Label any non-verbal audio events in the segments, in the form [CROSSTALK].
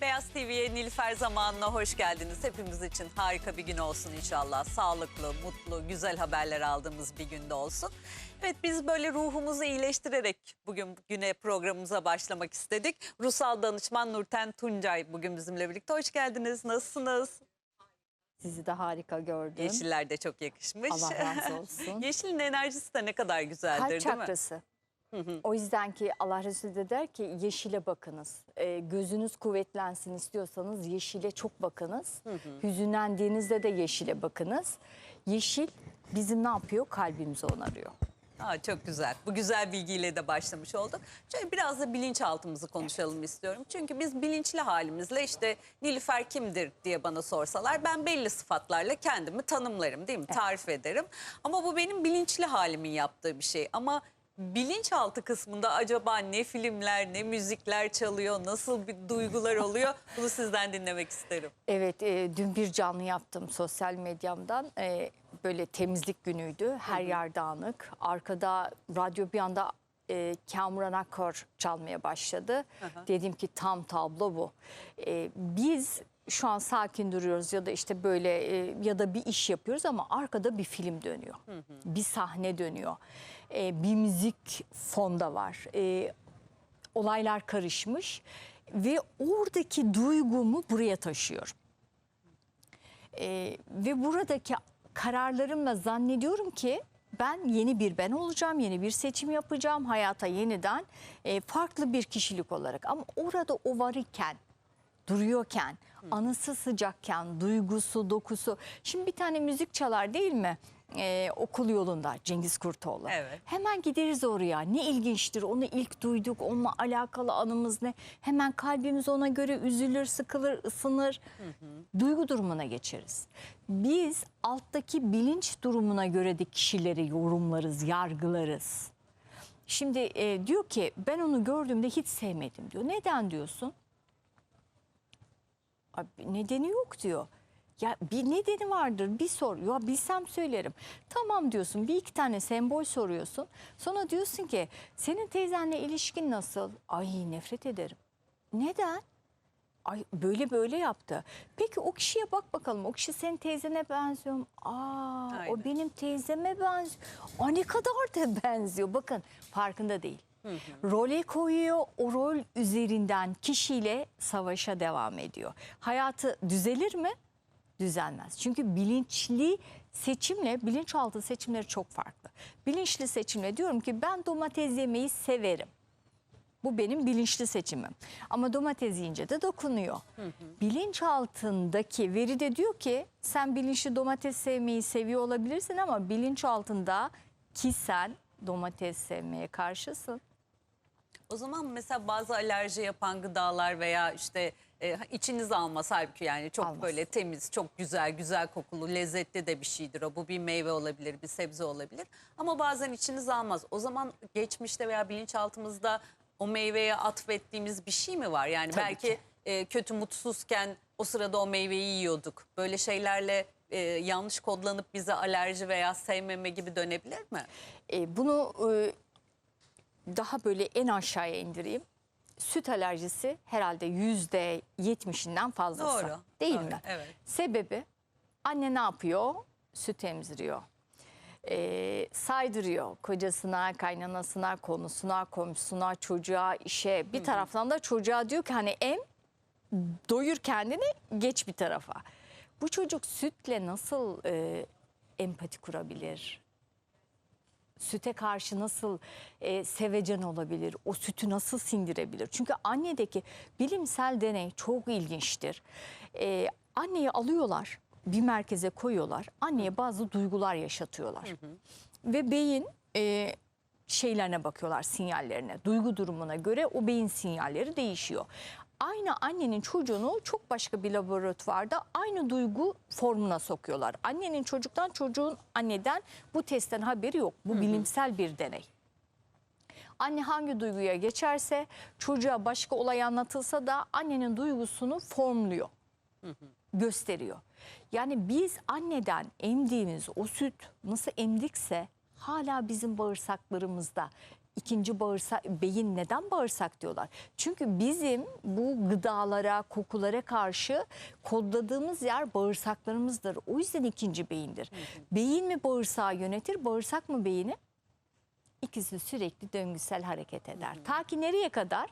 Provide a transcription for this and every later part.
Beyaz TV'ye Nilüfer zamanına hoş geldiniz. Hepimiz için harika bir gün olsun inşallah. Sağlıklı, mutlu, güzel haberler aldığımız bir günde olsun. Evet biz böyle ruhumuzu iyileştirerek bugün güne programımıza başlamak istedik. Ruhsal danışman Nurten Tuncay bugün bizimle birlikte. Hoş geldiniz. Nasılsınız? Sizi de harika gördüm. Yeşiller de çok yakışmış. Allah razı olsun. [LAUGHS] Yeşilin enerjisi de ne kadar güzeldir Kalp değil mi? çakrası. O yüzden ki Allah Resulü de der ki yeşile bakınız. Ee, gözünüz kuvvetlensin istiyorsanız yeşile çok bakınız. Hüzünlendiğinizde de yeşile bakınız. Yeşil bizim ne yapıyor? Kalbimizi onarıyor. Aa, çok güzel. Bu güzel bilgiyle de başlamış olduk. Şöyle biraz da bilinçaltımızı konuşalım istiyorum. Çünkü biz bilinçli halimizle işte Nilüfer kimdir diye bana sorsalar ben belli sıfatlarla kendimi tanımlarım değil mi? Tarif ederim. Ama bu benim bilinçli halimin yaptığı bir şey. Ama bilinçaltı kısmında acaba ne filmler, ne müzikler çalıyor, nasıl bir duygular oluyor? Bunu sizden dinlemek isterim. Evet, e, dün bir canlı yaptım sosyal medyamdan. E, böyle temizlik günüydü. Her yer dağınık. Arkada radyo bir anda e, Kamuran Akkor çalmaya başladı. Dedim ki tam tablo bu. E, biz şu an sakin duruyoruz ya da işte böyle e, ya da bir iş yapıyoruz ama arkada bir film dönüyor. Bir sahne dönüyor. E, bir müzik fonda var. E, olaylar karışmış ve oradaki duygumu buraya taşıyorum. Ee, ve buradaki kararlarımla zannediyorum ki ben yeni bir ben olacağım, yeni bir seçim yapacağım hayata yeniden e, farklı bir kişilik olarak. Ama orada o var iken, duruyorken, anısı sıcakken, duygusu, dokusu. Şimdi bir tane müzik çalar değil mi? Ee, okul yolunda Cengiz Kurtoğlu. Evet. Hemen gideriz oraya. Ne ilginçtir. Onu ilk duyduk. Onunla alakalı anımız ne? Hemen kalbimiz ona göre üzülür, sıkılır, ısınır. Duygu durumuna geçeriz. Biz alttaki bilinç durumuna göre de kişileri yorumlarız, yargılarız. Şimdi e, diyor ki ben onu gördüğümde hiç sevmedim diyor. Neden diyorsun? Abi, nedeni yok diyor. Ya bir nedeni vardır bir sor. Ya bilsem söylerim. Tamam diyorsun bir iki tane sembol soruyorsun. Sonra diyorsun ki senin teyzenle ilişkin nasıl? Ay nefret ederim. Neden? Ay böyle böyle yaptı. Peki o kişiye bak bakalım. O kişi senin teyzene benziyor mu? Aa Aynen. o benim teyzeme benziyor. Aa ne kadar da benziyor. Bakın farkında değil. Role koyuyor, o rol üzerinden kişiyle savaşa devam ediyor. Hayatı düzelir mi? Düzelmez. Çünkü bilinçli seçimle bilinçaltı seçimleri çok farklı. Bilinçli seçimle diyorum ki ben domates yemeyi severim. Bu benim bilinçli seçimim. Ama domates yiyince de dokunuyor. Bilinçaltındaki veri de diyor ki sen bilinçli domates sevmeyi seviyor olabilirsin ama bilinçaltında ki sen domates sevmeye karşısın. O zaman mesela bazı alerji yapan gıdalar veya işte e, içiniz almaz halbuki yani çok Almaz. böyle temiz, çok güzel, güzel kokulu, lezzetli de bir şeydir o. Bu bir meyve olabilir, bir sebze olabilir. Ama bazen içiniz almaz. O zaman geçmişte veya bilinçaltımızda o meyveye atfettiğimiz bir şey mi var? Yani Tabii belki ki. e, kötü mutsuzken o sırada o meyveyi yiyorduk. Böyle şeylerle e, yanlış kodlanıp bize alerji veya sevmeme gibi dönebilir mi? E, bunu e, daha böyle en aşağıya indireyim. Süt alerjisi herhalde yüzde yetmişinden fazlası. Doğru. Değil Doğru, mi? evet. Sebebi anne ne yapıyor? Süt emziriyor. E, saydırıyor kocasına, kaynanasına, konusuna, komşusuna, çocuğa, işe. Bir taraftan da çocuğa diyor ki hani em doyur kendini geç bir tarafa. Bu çocuk sütle nasıl e, empati kurabilir? Süte karşı nasıl e, sevecen olabilir? O sütü nasıl sindirebilir? Çünkü annedeki bilimsel deney çok ilginçtir. E, anneyi alıyorlar, bir merkeze koyuyorlar. Anneye bazı duygular yaşatıyorlar. Ve beyin e, şeylerine bakıyorlar, sinyallerine. Duygu durumuna göre o beyin sinyalleri değişiyor. Aynı annenin çocuğunu çok başka bir laboratuvarda aynı duygu formuna sokuyorlar. Annenin çocuktan çocuğun anneden bu testten haberi yok. Bu bilimsel bir deney. Anne hangi duyguya geçerse çocuğa başka olay anlatılsa da annenin duygusunu formluyor, gösteriyor. Yani biz anneden emdiğimiz o süt nasıl emdikse hala bizim bağırsaklarımızda ikinci bağırsak beyin neden bağırsak diyorlar. Çünkü bizim bu gıdalara, kokulara karşı kodladığımız yer bağırsaklarımızdır. O yüzden ikinci beyindir. Beyin mi bağırsağı yönetir, bağırsak mı beyni? İkisi sürekli döngüsel hareket eder. Ta ki nereye kadar?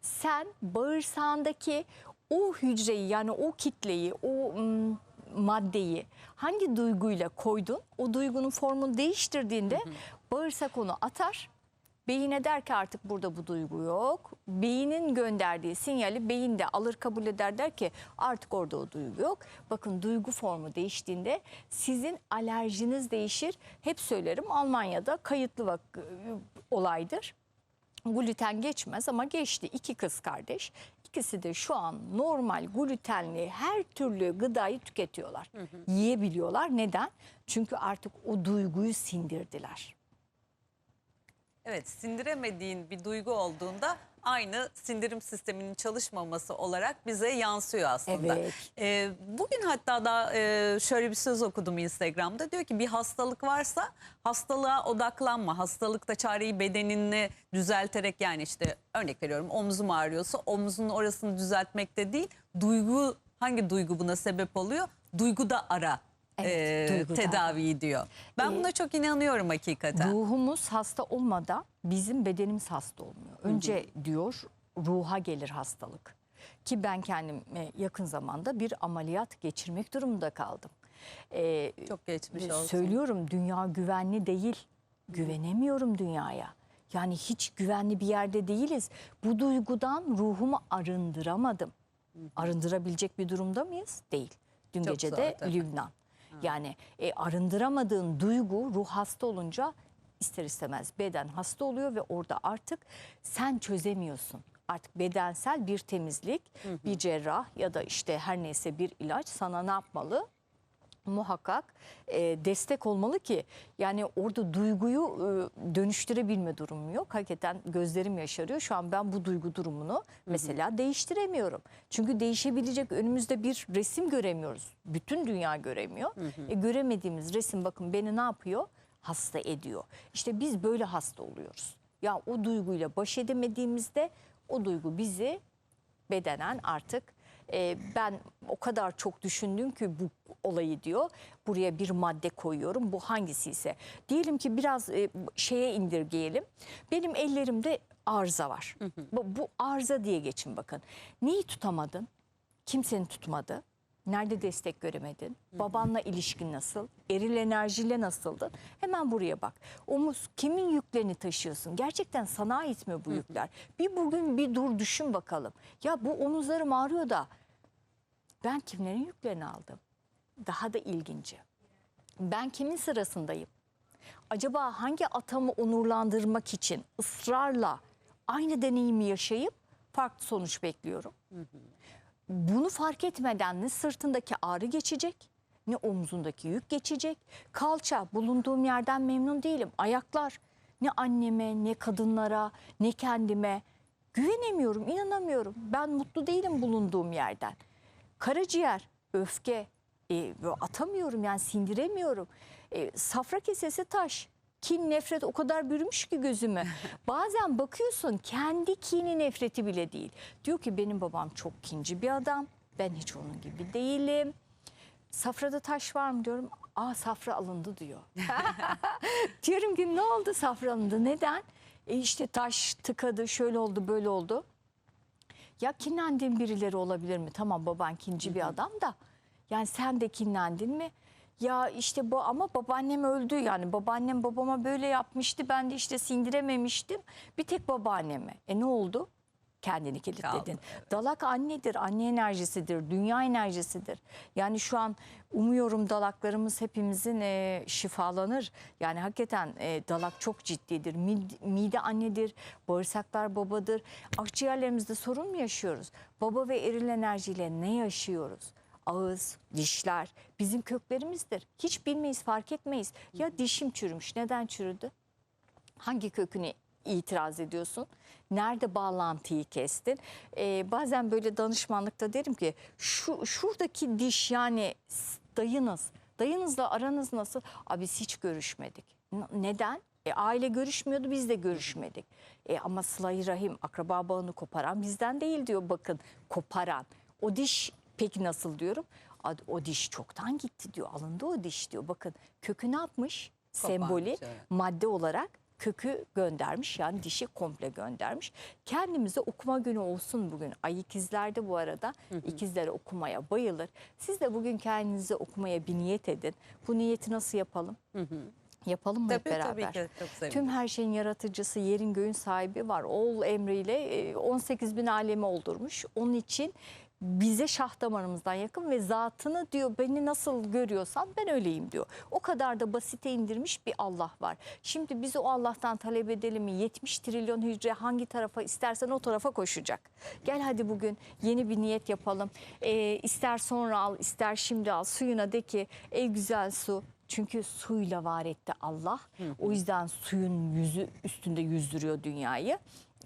Sen bağırsağındaki o hücreyi yani o kitleyi, o ım, maddeyi hangi duyguyla koydun? O duygunun formunu değiştirdiğinde bağırsak onu atar. Beyine der ki artık burada bu duygu yok. Beynin gönderdiği sinyali beyin de alır kabul eder der ki artık orada o duygu yok. Bakın duygu formu değiştiğinde sizin alerjiniz değişir. Hep söylerim Almanya'da kayıtlı vak- olaydır. Gluten geçmez ama geçti iki kız kardeş. İkisi de şu an normal glutenli her türlü gıdayı tüketiyorlar. Yiyebiliyorlar. Neden? Çünkü artık o duyguyu sindirdiler. Evet sindiremediğin bir duygu olduğunda aynı sindirim sisteminin çalışmaması olarak bize yansıyor aslında. Evet. Ee, bugün hatta da e, şöyle bir söz okudum Instagram'da. Diyor ki bir hastalık varsa hastalığa odaklanma. Hastalıkta çareyi bedenini düzelterek yani işte örnek veriyorum omzum ağrıyorsa omzun orasını düzeltmekte değil. Duygu hangi duygu buna sebep oluyor? Duygu da ara. Evet, e, duygu da ara. tedaviyi diyor. Ben Ee, buna çok inanıyorum hakikaten. Ruhumuz hasta olmadan bizim bedenimiz hasta olmuyor. Önce diyor ruha gelir hastalık. Ki ben kendim e, yakın zamanda bir ameliyat geçirmek durumunda kaldım. Ee, Çok geçmiş Ve olsun. Söylüyorum dünya güvenli değil. Güvenemiyorum dünyaya. Yani hiç güvenli bir yerde değiliz. Bu duygudan ruhumu arındıramadım. Arındırabilecek bir durumda mıyız? Değil. Dün Çok gece de. Lübnan. Yani e, arındıramadığın duygu ruh hasta olunca ister istemez beden hasta oluyor ve orada artık sen çözemiyorsun. Artık bedensel bir temizlik, bir cerrah ya da işte her neyse bir ilaç sana ne yapmalı? Muhakkak e, destek olmalı ki yani orada duyguyu e, dönüştürebilme durumu yok. Hakikaten gözlerim yaşarıyor. Şu an ben bu duygu durumunu mesela değiştiremiyorum. Çünkü değişebilecek önümüzde bir resim göremiyoruz. Bütün dünya göremiyor. E, göremediğimiz resim bakın beni ne yapıyor? Hasta ediyor. İşte biz böyle hasta oluyoruz. Ya o duyguyla baş edemediğimizde o duygu bizi bedenen artık e, ben o kadar çok düşündüm ki bu olayı diyor. Buraya bir madde koyuyorum. Bu hangisi ise. Diyelim ki biraz e, şeye indirgeyelim. Benim ellerimde arıza var. Bu, bu arıza diye geçin bakın. Neyi tutamadın? Kimsenin tutmadı. Nerede destek göremedin? Babanla ilişkin nasıl? Eril enerjiyle nasıldı? Hemen buraya bak. Omuz kimin yüklerini taşıyorsun? Gerçekten sana ait mi bu yükler? Bir bugün bir dur düşün bakalım. Ya bu omuzlarım ağrıyor da ben kimlerin yüklerini aldım? Daha da ilginci. Ben kimin sırasındayım? Acaba hangi atamı onurlandırmak için ısrarla aynı deneyimi yaşayıp farklı sonuç bekliyorum? Bunu fark etmeden ne sırtındaki ağrı geçecek, ne omzundaki yük geçecek. Kalça bulunduğum yerden memnun değilim. Ayaklar ne anneme, ne kadınlara, ne kendime güvenemiyorum, inanamıyorum. Ben mutlu değilim bulunduğum yerden. Karaciğer, öfke, e, atamıyorum yani sindiremiyorum. E, safra kesesi taş. Kin, nefret o kadar bürümüş ki gözümü. [LAUGHS] Bazen bakıyorsun kendi kini nefreti bile değil. Diyor ki benim babam çok kinci bir adam. Ben hiç onun gibi değilim. Safrada taş var mı diyorum. Aa safra alındı diyor. [LAUGHS] [LAUGHS] diyorum ki ne oldu safra alındı neden? E işte taş tıkadı şöyle oldu böyle oldu. Ya kinlendiğin birileri olabilir mi? Tamam baban kinci bir adam da. Yani sen de kinlendin mi? Ya işte bu ama babaannem öldü yani babaannem babama böyle yapmıştı ben de işte sindirememiştim. Bir tek babaanneme. E ne oldu? Kendini kilitledin. Kaldı, Dalak annedir, anne enerjisidir, dünya enerjisidir. Yani şu an umuyorum dalaklarımız hepimizin e, şifalanır. Yani hakikaten e, dalak çok ciddidir. Mid- mide annedir, bağırsaklar babadır. Akciğerlerimizde sorun mu yaşıyoruz? Baba ve eril enerjiyle ne yaşıyoruz? Ağız, dişler bizim köklerimizdir. Hiç bilmeyiz, fark etmeyiz. Ya dişim çürümüş, neden çürüdü? hangi kökünü itiraz ediyorsun? Nerede bağlantıyı kestin? Ee, bazen böyle danışmanlıkta derim ki şu şuradaki diş yani dayınız, dayınızla aranız nasıl? Abi biz hiç görüşmedik. N- neden? E, aile görüşmüyordu biz de görüşmedik. E, ama sıla rahim akraba bağını koparan bizden değil diyor bakın koparan. O diş peki nasıl diyorum? O diş çoktan gitti diyor alındı o diş diyor. Bakın kökü ne yapmış? Koparmış, Sembolü evet. madde olarak kökü göndermiş yani dişi komple göndermiş. Kendimize okuma günü olsun bugün. Ay ikizlerde bu arada ikizler okumaya bayılır. Siz de bugün kendinize okumaya bir niyet edin. Bu niyeti nasıl yapalım? Yapalım mı hep Tabii, beraber? tabii ki, çok. Tüm her şeyin yaratıcısı, yerin göğün sahibi var. Oğul emriyle e, 18 bin alemi oldurmuş. Onun için bize şah damarımızdan yakın ve zatını diyor beni nasıl görüyorsan ben öyleyim diyor. O kadar da basite indirmiş bir Allah var. Şimdi biz o Allah'tan talep edelim mi? 70 trilyon hücre hangi tarafa istersen o tarafa koşacak. Gel hadi bugün yeni bir niyet yapalım. E, ister sonra al ister şimdi al suyuna de ki ey güzel su çünkü suyla var etti Allah. O yüzden suyun yüzü üstünde yüzdürüyor dünyayı.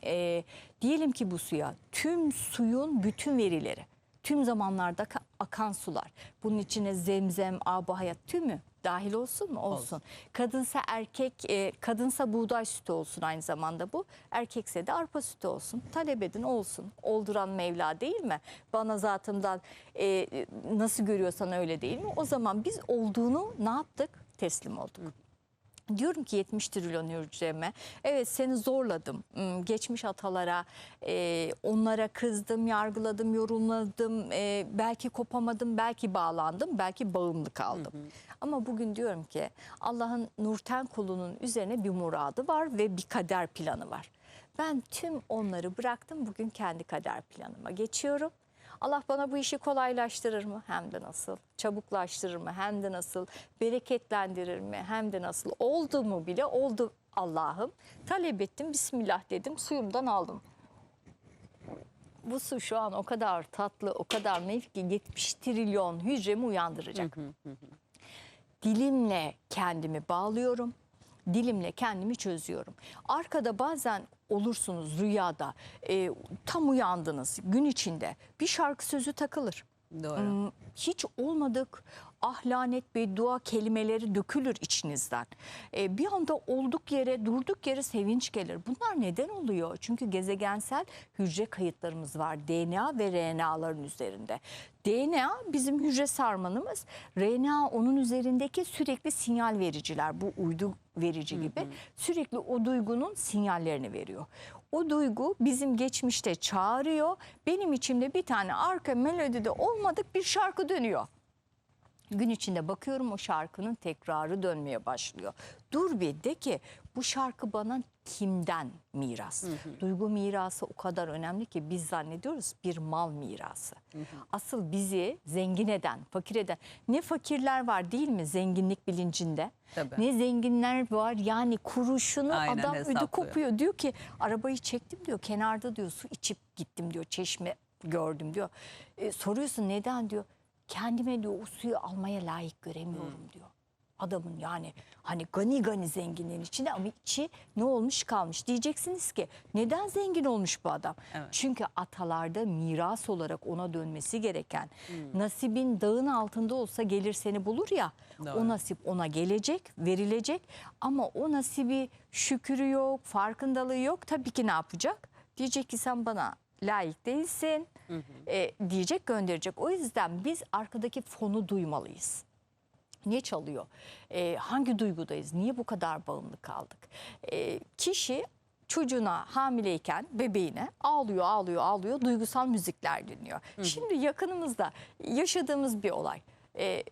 Ee, diyelim ki bu suya tüm suyun bütün verileri, tüm zamanlarda ka- akan sular. Bunun içine zemzem, aba hayat tümü dahil olsun mu? Olsun. Kadınsa erkek, e, kadınsa buğday sütü olsun aynı zamanda bu. Erkekse de arpa sütü olsun. Talep edin olsun. Olduran Mevla değil mi? Bana zatımdan e, nasıl görüyorsan öyle değil mi? O zaman biz olduğunu ne yaptık? Teslim olduk. Diyorum ki 70 trilyon hücreme. Evet seni zorladım. Hmm, Geçmiş atalara, e, onlara kızdım, yargıladım, yorumladım. E, belki kopamadım, belki bağlandım, belki bağımlı kaldım. Ama bugün diyorum ki Allah'ın Nurten kulunun üzerine bir muradı var ve bir kader planı var. Ben tüm onları bıraktım. Bugün kendi kader planıma geçiyorum. Allah bana bu işi kolaylaştırır mı? Hem de nasıl? Çabuklaştırır mı? Hem de nasıl? Bereketlendirir mi? Hem de nasıl? Oldu mu bile? Oldu Allah'ım. Talep ettim, Bismillah dedim, suyumdan aldım. Bu su şu an o kadar tatlı, o kadar naif ki 70 trilyon hücremi uyandıracak. Dilimle kendimi bağlıyorum. Dilimle kendimi çözüyorum. Arkada bazen olursunuz rüyada e, tam uyandınız gün içinde bir şarkı sözü takılır. Doğru. Hmm, Hiç olmadık ah lanet beddua kelimeleri dökülür içinizden. E, bir anda olduk yere durduk yere sevinç gelir. Bunlar neden oluyor? Çünkü gezegensel hücre kayıtlarımız var DNA ve RNA'ların üzerinde. DNA bizim hücre sarmanımız. RNA onun üzerindeki sürekli sinyal vericiler. Bu uydu verici gibi sürekli o duygunun sinyallerini veriyor. O duygu bizim geçmişte çağırıyor. Benim içimde bir tane arka melodide olmadık bir şarkı dönüyor. Gün içinde bakıyorum o şarkının tekrarı dönmeye başlıyor. Dur bir de ki bu şarkı bana kimden miras? Duygu mirası o kadar önemli ki biz zannediyoruz bir mal mirası. Asıl bizi zengin eden, fakir eden ne fakirler var değil mi zenginlik bilincinde? Tabii. Ne zenginler var yani kuruşunu Aynen adam ödü hesaplıyor. kopuyor. Diyor ki arabayı çektim diyor kenarda diyor su içip gittim diyor çeşme gördüm diyor. E, soruyorsun neden diyor kendime diyor o suyu almaya layık göremiyorum Hmm. diyor. Adamın yani hani gani gani zenginliğin içinde ama içi ne olmuş kalmış. Diyeceksiniz ki neden zengin olmuş bu adam? Evet. Çünkü atalarda miras olarak ona dönmesi gereken Hmm. nasibin dağın altında olsa gelir seni bulur ya. Doğru. O nasip ona gelecek, verilecek ama o nasibi şükürü yok, farkındalığı yok. Tabii ki ne yapacak? Diyecek ki sen bana layık değilsin. E, diyecek gönderecek. O yüzden biz arkadaki fonu duymalıyız. Niye çalıyor? E, hangi duygudayız? Niye bu kadar bağımlı kaldık? E, kişi çocuğuna hamileyken bebeğine ağlıyor ağlıyor ağlıyor duygusal müzikler dinliyor. Şimdi yakınımızda yaşadığımız bir olay. E,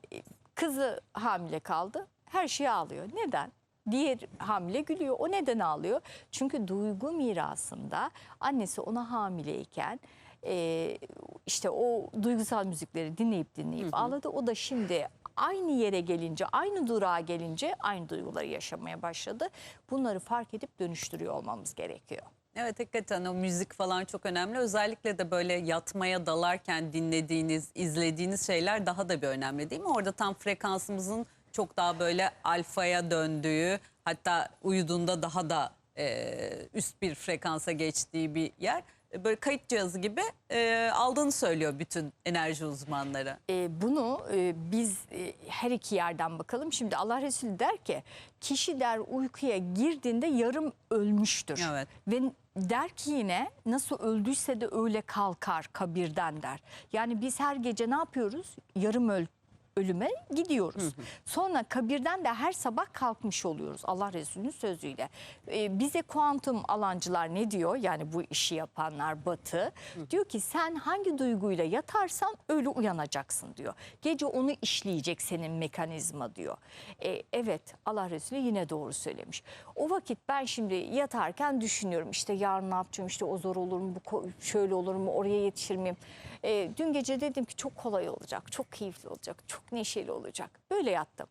kızı hamile kaldı her şey ağlıyor. Neden? Diğer hamile gülüyor. O neden ağlıyor? Çünkü duygu mirasında annesi ona hamileyken e, işte o duygusal müzikleri dinleyip dinleyip ağladı. O da şimdi aynı yere gelince, aynı durağa gelince aynı duyguları yaşamaya başladı. Bunları fark edip dönüştürüyor olmamız gerekiyor. Evet hakikaten o müzik falan çok önemli. Özellikle de böyle yatmaya dalarken dinlediğiniz, izlediğiniz şeyler daha da bir önemli değil mi? Orada tam frekansımızın çok daha böyle alfaya döndüğü hatta uyuduğunda daha da e, üst bir frekansa geçtiği bir yer. böyle kayıt cihazı gibi e, aldığını söylüyor bütün enerji uzmanları. E, bunu e, biz e, her iki yerden bakalım. Şimdi Allah Resulü der ki kişi der uykuya girdiğinde yarım ölmüştür. Evet. Ve der ki yine nasıl öldüyse de öyle kalkar kabirden der. Yani biz her gece ne yapıyoruz? Yarım öl ölüme gidiyoruz. Sonra kabirden de her sabah kalkmış oluyoruz Allah Resulü'nün sözüyle. Ee, bize kuantum alancılar ne diyor? Yani bu işi yapanlar batı. Diyor ki sen hangi duyguyla yatarsan öyle uyanacaksın diyor. Gece onu işleyecek senin mekanizma diyor. Ee, evet Allah Resulü yine doğru söylemiş. O vakit ben şimdi yatarken düşünüyorum işte yarın ne yapacağım işte o zor olur mu bu şöyle olur mu oraya yetişir miyim? Ee, dün gece dedim ki çok kolay olacak çok keyifli olacak çok neşeli olacak. Böyle yattım.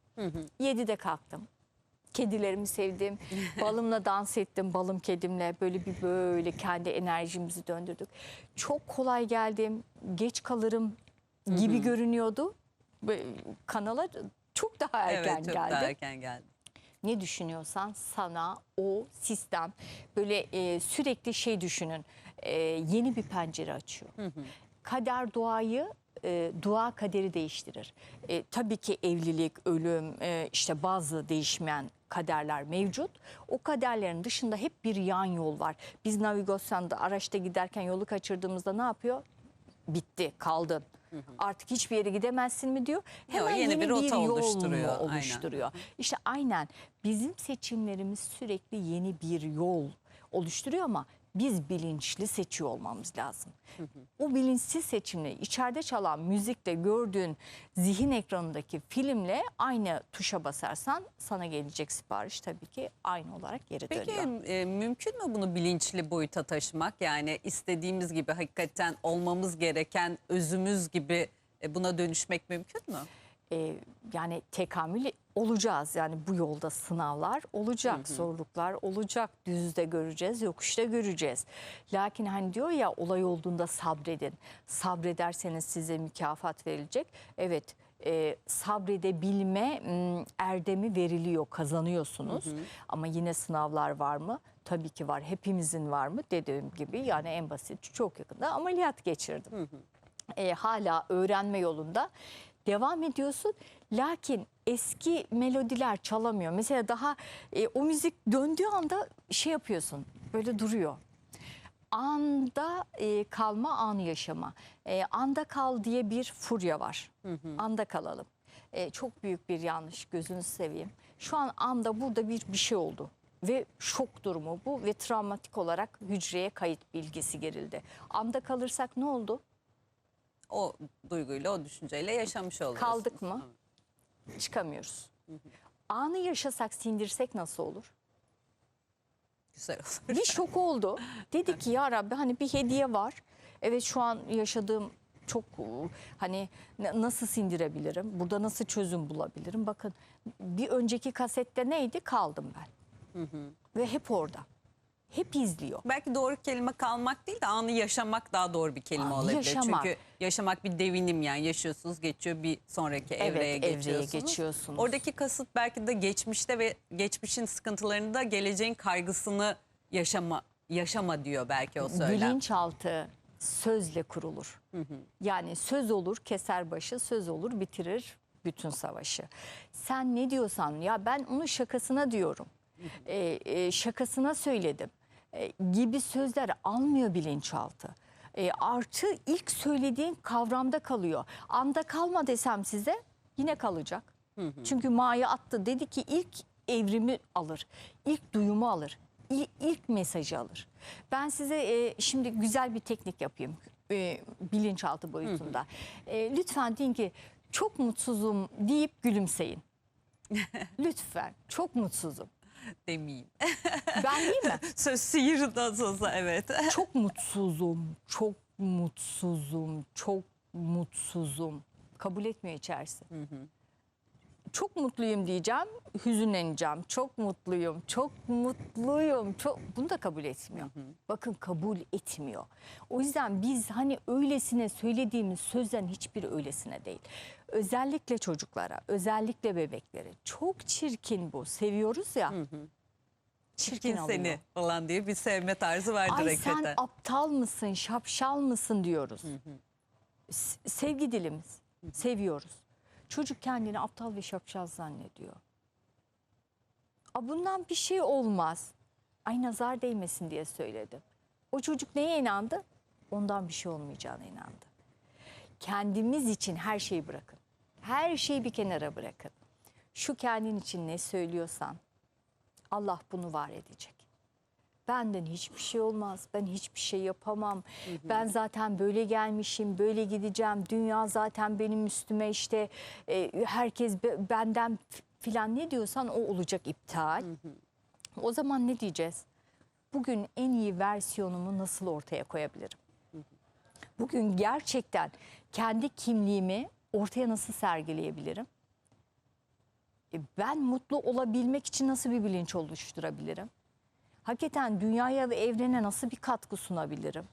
7'de kalktım. Kedilerimi sevdim. [LAUGHS] Balımla dans ettim. Balım kedimle böyle bir böyle kendi enerjimizi döndürdük. Çok kolay geldim. Geç kalırım gibi görünüyordu. Ve Kanala çok daha erken evet çok geldim daha erken geldi. ne düşünüyorsan sana o sistem böyle e, sürekli şey düşünün e, yeni bir pencere açıyor. Kader duayı e, dua kaderi değiştirir. E, tabii ki evlilik, ölüm e, işte bazı değişmeyen kaderler mevcut. O kaderlerin dışında hep bir yan yol var. Biz navigasyonda araçta giderken yolu kaçırdığımızda ne yapıyor? Bitti, kaldın. Artık hiçbir yere gidemezsin mi diyor. Hemen yeni yeni, bir bir, rota yol mu oluşturuyor, aynen. oluşturuyor. İşte aynen bizim seçimlerimiz sürekli yeni bir yol oluşturuyor ama biz bilinçli seçiyor olmamız lazım. O bilinçsiz seçimle içeride çalan müzikle gördüğün zihin ekranındaki filmle aynı tuşa basarsan sana gelecek sipariş tabii ki aynı olarak geri Peki dönüyor. e, mümkün mü bunu bilinçli boyuta taşımak? Yani istediğimiz gibi hakikaten olmamız gereken özümüz gibi e, buna dönüşmek mümkün mü? E, yani tekamül olacağız. Yani bu yolda sınavlar olacak, zorluklar olacak. Düzde göreceğiz, yokuşta göreceğiz. Lakin hani diyor ya olay olduğunda sabredin. Sabrederseniz size mükafat verilecek. Evet e, sabredebilme erdemi veriliyor, kazanıyorsunuz. Ama yine sınavlar var mı? Tabii ki var. Hepimizin var mı? Dediğim gibi yani en basit çok yakında ameliyat geçirdim e, hala öğrenme yolunda devam ediyorsun. Lakin eski melodiler çalamıyor. Mesela daha e, o müzik döndüğü anda şey yapıyorsun böyle duruyor. Anda e, kalma anı yaşama. E, anda kal diye bir furya var. Anda kalalım. E, çok büyük bir yanlış gözünü seveyim. Şu an anda burada bir bir şey oldu. Ve şok durumu bu ve travmatik olarak hücreye kayıt bilgisi girildi. Anda kalırsak ne oldu? O duyguyla, o düşünceyle yaşamış oluyorsunuz. Kaldık mı? çıkamıyoruz. Anı yaşasak sindirsek nasıl olur? Güzel olur. Bir şok [LAUGHS] oldu. Dedi ki ya Rabbi hani bir hediye var. Evet şu an yaşadığım çok uh, hani na- nasıl sindirebilirim? Burada nasıl çözüm bulabilirim? Bakın bir önceki kasette neydi? Kaldım ben. Ve hep orada. Hep izliyor. Belki doğru kelime kalmak değil de anı yaşamak daha doğru bir kelime Anı olabilir. yaşamak. Çünkü yaşamak bir devinim yani yaşıyorsunuz geçiyor bir sonraki evreye evreye geçiyorsunuz. geçiyorsunuz. Oradaki kasıt belki de geçmişte ve geçmişin sıkıntılarını da geleceğin kaygısını yaşama yaşama diyor belki o söylem. Bilinçaltı sözle kurulur. Yani söz olur keser başı, söz olur bitirir bütün savaşı. Sen ne diyorsan ya ben onun şakasına diyorum. Ee, e, şakasına söyledim. e, gibi sözler almıyor bilinçaltı. E, artı ilk söylediğin kavramda kalıyor. Anda kalma desem size yine kalacak. Çünkü Ma'yı attı dedi ki ilk evrimi alır. ilk duyumu alır. il- ilk mesajı alır. Ben size e, şimdi güzel bir teknik yapayım. E, bilinçaltı boyutunda. E, lütfen deyin ki çok mutsuzum deyip gülümseyin. [LAUGHS] lütfen çok mutsuzum. Demeyeyim. Ben değil mi? [LAUGHS] Söz sihir nasıl olsa evet. çok mutsuzum, çok mutsuzum, çok mutsuzum. Kabul etmiyor içerisi. Çok mutluyum diyeceğim, hüzünleneceğim. Çok mutluyum, çok mutluyum. Çok bunu da kabul etmiyor. Bakın kabul etmiyor. O yüzden biz hani öylesine söylediğimiz sözden hiçbir öylesine değil. Özellikle çocuklara, özellikle bebeklere çok çirkin bu. Seviyoruz ya. çirkin alıyor. seni falan diye bir sevme tarzı vardır Ay hakikaten. sen aptal mısın, şapşal mısın diyoruz. S- Sevgi dilimiz. Seviyoruz. Çocuk kendini aptal ve şapşal zannediyor. A bundan bir şey olmaz. Ay nazar değmesin diye söyledim. O çocuk neye inandı? Ondan bir şey olmayacağına inandı. Kendimiz için her şeyi bırakın. Her şeyi bir kenara bırakın. Şu kendin için ne söylüyorsan Allah bunu var edecek. Benden hiçbir şey olmaz. Ben hiçbir şey yapamam. Ben zaten böyle gelmişim, böyle gideceğim. Dünya zaten benim üstüme işte e, herkes be- benden filan ne diyorsan o olacak iptal. O zaman ne diyeceğiz? Bugün en iyi versiyonumu nasıl ortaya koyabilirim? Bugün gerçekten kendi kimliğimi ortaya nasıl sergileyebilirim? E, Ben mutlu olabilmek için nasıl bir bilinç oluşturabilirim? Hakikaten dünyaya ve evrene nasıl bir katkı sunabilirim?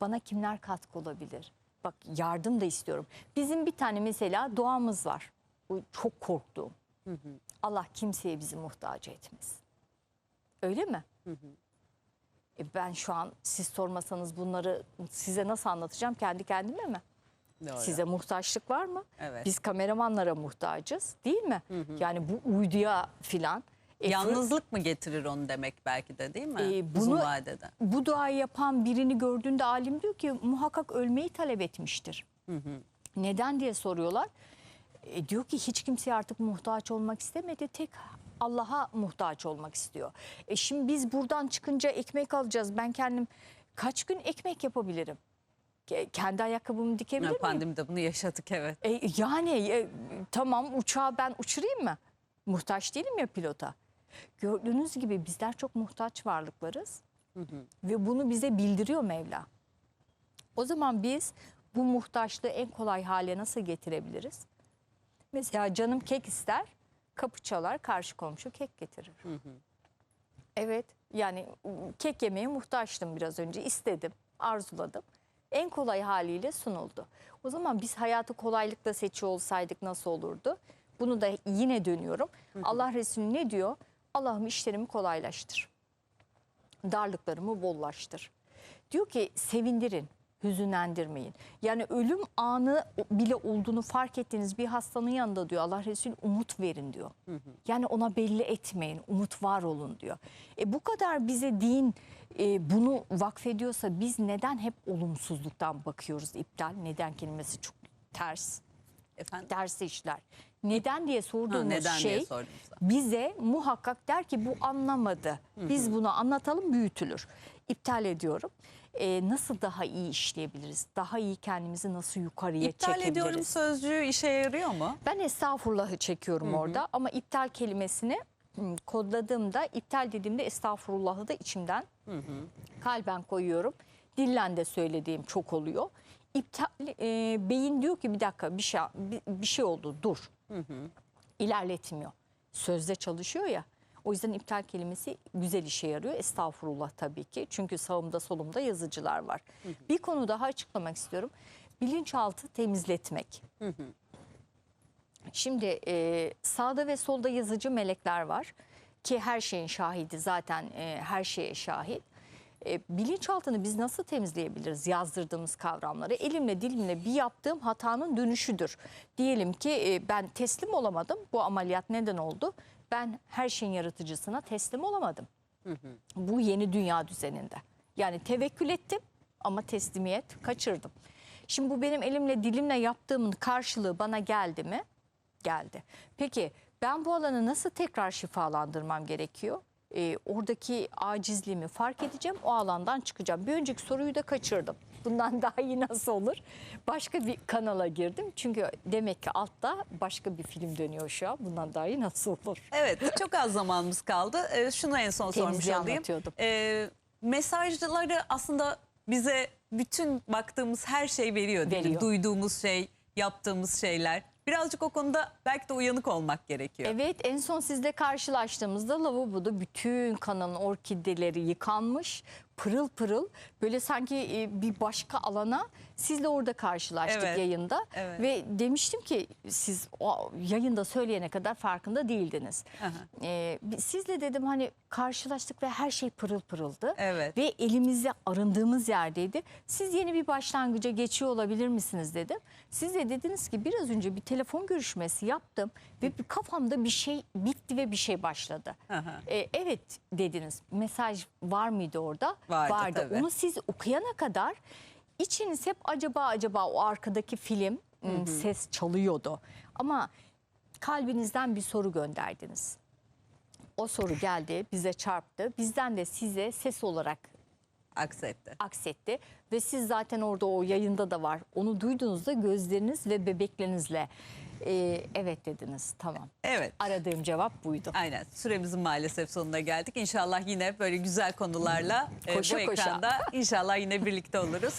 Bana kimler katkı olabilir? Bak yardım da istiyorum. Bizim bir tane mesela duamız var. Bu çok korktuğum. Allah kimseye bizi muhtaç etmesin. Öyle mi? E ben şu an siz sormasanız bunları size nasıl anlatacağım? Kendi kendime mi? Doğru. Size muhtaçlık var mı? Evet. Biz kameramanlara muhtacız değil mi? Yani bu uyduya filan. E, Yalnızlık mı getirir onu demek belki de değil mi? Uzun bunu- vadede. bu duayı yapan birini gördüğünde alim diyor ki muhakkak ölmeyi talep etmiştir. Neden diye soruyorlar. E, diyor ki hiç kimseye artık muhtaç olmak istemedi. Tek Allah'a muhtaç olmak istiyor. E şimdi biz buradan çıkınca ekmek alacağız. Ben kendim kaç gün ekmek yapabilirim? Ke- Kendi ayakkabımı dikebilir miyim? Pandemide bunu yaşadık evet. E, yani e, tamam uçağı ben uçurayım mı? Muhtaç değilim ya pilota. Gördüğünüz gibi bizler çok muhtaç varlıklarız. Ve bunu bize bildiriyor Mevla. O zaman biz bu muhtaçlığı en kolay hale nasıl getirebiliriz? Mesela canım kek ister, kapı çalar, karşı komşu kek getirir. Evet yani kek yemeye muhtaçtım biraz önce istedim, arzuladım. En kolay haliyle sunuldu. O zaman biz hayatı kolaylıkla seçiyor olsaydık nasıl olurdu? Bunu da yine dönüyorum. Allah Resulü ne diyor? Allah'ım işlerimi kolaylaştır. Darlıklarımı bollaştır. Diyor ki sevindirin, hüzünlendirmeyin. Yani ölüm anı bile olduğunu fark ettiğiniz bir hastanın yanında diyor Allah Resulü umut verin diyor. Yani ona belli etmeyin, umut var olun diyor. E bu kadar bize din e, bunu vakfediyorsa biz neden hep olumsuzluktan bakıyoruz? İptal, neden kelimesi çok ters, Efendim? ters işler. Neden diye Ha, sorduğumuz neden şey diye bize muhakkak der ki bu anlamadı. Biz bunu anlatalım büyütülür. İptal ediyorum. Ee, nasıl daha iyi işleyebiliriz? Daha iyi kendimizi nasıl yukarıya İptal çekebiliriz? ediyorum sözcüğü işe yarıyor mu? Ben estağfurullahı çekiyorum orada ama iptal kelimesini kodladığımda iptal dediğimde estağfurullahı da içimden kalben koyuyorum. Dillen de söylediğim çok oluyor. İptal e, beyin diyor ki bir dakika bir şey bir, bir şey oldu dur. İlerletmiyor. Sözde çalışıyor ya. O yüzden iptal kelimesi güzel işe yarıyor. Estağfurullah tabii ki. Çünkü sağımda solumda yazıcılar var. Bir konu daha açıklamak istiyorum. Bilinçaltı temizletmek. Şimdi e, sağda ve solda yazıcı melekler var ki her şeyin şahidi zaten e, her şeye şahit. E, bilinçaltını biz nasıl temizleyebiliriz yazdırdığımız kavramları? Elimle dilimle bir yaptığım hatanın dönüşüdür. Diyelim ki e, ben teslim olamadım. Bu ameliyat neden oldu? Ben her şeyin yaratıcısına teslim olamadım. Bu yeni dünya düzeninde. Yani tevekkül ettim ama teslimiyet kaçırdım. Şimdi bu benim elimle dilimle yaptığımın karşılığı bana geldi mi? Geldi. Peki ben bu alanı nasıl tekrar şifalandırmam gerekiyor? Ee, oradaki acizliğimi fark edeceğim. O alandan çıkacağım. Bir önceki soruyu da kaçırdım. Bundan [LAUGHS] daha iyi nasıl olur? Başka bir kanala girdim. Çünkü demek ki altta başka bir film dönüyor şu an. Bundan daha iyi nasıl olur? Evet çok az zamanımız kaldı. Ee, şunu en son sormuş Temizliği olayım. anlatıyordum. Ee, mesajları aslında bize bütün baktığımız her şey veriyor. değil mi? Veriyor. Duyduğumuz şey, yaptığımız şeyler. Birazcık o konuda belki de uyanık olmak gerekiyor. Evet en son sizle karşılaştığımızda lavaboda bütün kanalın orkideleri yıkanmış pırıl pırıl böyle sanki e, bir başka alana Sizle orada karşılaştık Evet, yayında evet. ve demiştim ki siz o yayında söyleyene kadar farkında değildiniz. Aha. Ee, bi- sizle dedim hani karşılaştık ve her şey pırıl pırıldı. Evet. Ve elimizde arındığımız yerdeydi. Siz yeni bir başlangıca geçiyor olabilir misiniz dedim. Siz de dediniz ki biraz önce bir telefon görüşmesi yaptım ve bir kafamda bir şey bitti ve bir şey başladı. Aha. Ee, evet dediniz. Mesaj var mıydı orada? Vardı tabii. Onu siz okuyana kadar içiniz hep acaba acaba o arkadaki film ım, ses çalıyordu. Ama kalbinizden bir soru gönderdiniz. O soru geldi, bize çarptı. Bizden de size ses olarak Aksetti. aksetti ve siz zaten orada o yayında da var. Onu duyduğunuzda gözleriniz ve bebeklerinizle e, evet dediniz. Tamam. Evet. Aradığım cevap buydu. Aynen süremizin maalesef sonuna geldik. İnşallah yine böyle güzel konularla e, Koşa bu koşa. ekranda inşallah yine birlikte oluruz.